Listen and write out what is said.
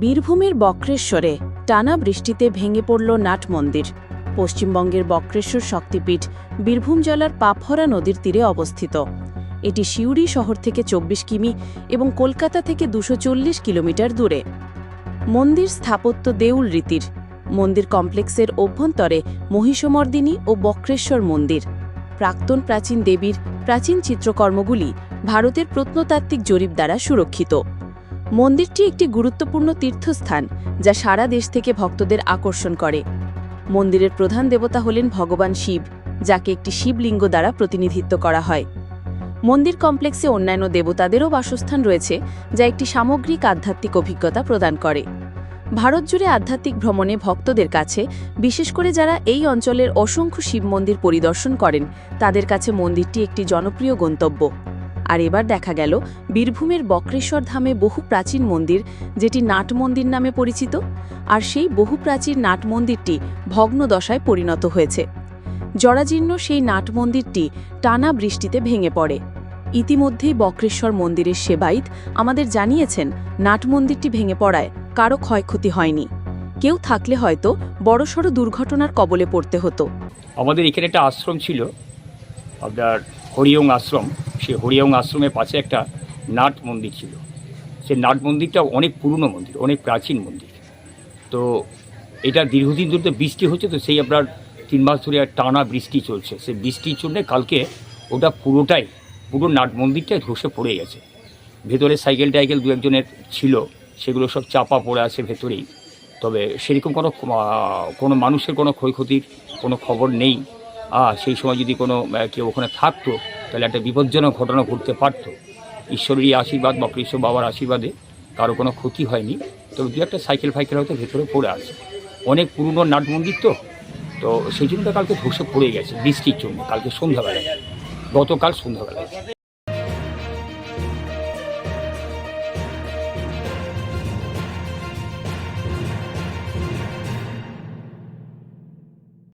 বীরভূমের বক্রেশ্বরে টানা বৃষ্টিতে ভেঙে পড়ল নাট মন্দির। পশ্চিমবঙ্গের বক্রেশ্বর শক্তিপীঠ বীরভূম জেলার পাপহরা নদীর তীরে অবস্থিত। এটি সিউড়ি শহর থেকে চব্বিশ কিমি এবং কলকাতা থেকে দুশো কিলোমিটার দূরে। মন্দির স্থাপত্য দেউল রীতির। মন্দির কমপ্লেক্সের অভ্যন্তরে মহিষমর্দিনী ও বক্রেশ্বর মন্দির। প্রাক্তন প্রাচীন দেবীর প্রাচীন চিত্রকর্মগুলি ভারতের প্রত্নতাত্ত্বিক জরিপ দ্বারা সুরক্ষিত। মন্দিরটি একটি গুরুত্বপূর্ণ তীর্থস্থান যা সারা দেশ থেকে ভক্তদের আকর্ষণ করে। মন্দিরের প্রধান দেবতা হলেন ভগবান শিব, যাকে একটি শিবলিঙ্গ দ্বারা প্রতিনিধিত্ব করা হয়। মন্দির কমপ্লেক্সে অন্যান্য দেবতাদেরও বাসস্থান রয়েছে, যা একটি সামগ্রিক আধ্যাত্মিক অভিজ্ঞতা প্রদান করে। ভারত জুড়ে আধ্যাত্মিক ভ্রমণে ভক্তদের কাছে, বিশেষ করে যারা এই অঞ্চলের অসংখ্য শিব মন্দির পরিদর্শন করেন, তাদের কাছে মন্দিরটি একটি জনপ্রিয় গন্তব্য। আর এবার দেখা গেল বীরভূমের বক্রেশ্বর ধামে বহু প্রাচীন মন্দির, যেটি নাট মন্দির নামে পরিচিত, আর সেই বহু প্রাচীন নাট মন্দিরটি ভগ্নদশায় পরিণত হয়েছে। জরাজীর্ণ সেই নাট মন্দিরটি টানা বৃষ্টিতে ভেঙে পড়ে। ইতিমধ্যেই বক্রেশ্বর মন্দিরের সেবাইত আমাদের জানিয়েছেন, নাট মন্দিরটি ভেঙে পড়ায় কারও ক্ষয়ক্ষতি হয়নি। কেউ থাকলে হয়তো বড়সড় দুর্ঘটনার কবলে পড়তে হতো। আমাদের এখানে একটা আশ্রম ছিল, আপনার হরিয়ং আশ্রম। সেই হরিয়ং আশ্রমের পাশে একটা নাট মন্দির ছিল। সেই নাট মন্দিরটা অনেক পুরনো মন্দির, অনেক প্রাচীন মন্দির। তো এটা দীর্ঘদিন ধরে তো বৃষ্টি হচ্ছে, তো সেই আপনার তিন মাস ধরে টানা বৃষ্টি চলছে। সেই বৃষ্টির জন্য কালকে ওটা পুরোটাই, পুরো নাট মন্দিরটাই ধসে পড়ে গেছে। ভেতরে সাইকেল টাইকেল দু একজনের ছিল, সেগুলো সব চাপা পড়ে আছে ভেতরেই। তবে সেরকম কোনো কোনো মানুষের কোনো ক্ষয়ক্ষতির কোনো খবর নেই। সেই সময় যদি কোনো কেউ ওখানে থাকতো তাহলে একটা বিপজ্জনক ঘটনা ঘটতে পারত। ঈশ্বরেরই আশীর্বাদ বা কৃষ্ণ বাবার আশীর্বাদে কারও কোনো ক্ষতি হয়নি। তবে দু একটা সাইকেল ফাইকেল হয়তো ভেতরে পড়ে আছে। অনেক পুরনো নাট মন্দির তো। তো সেই জন্য কালকে ধসে পড়ে গেছে বৃষ্টির জন্য। কালকে সন্ধ্যাবেলায়। গতকাল সন্ধ্যাবেলায়।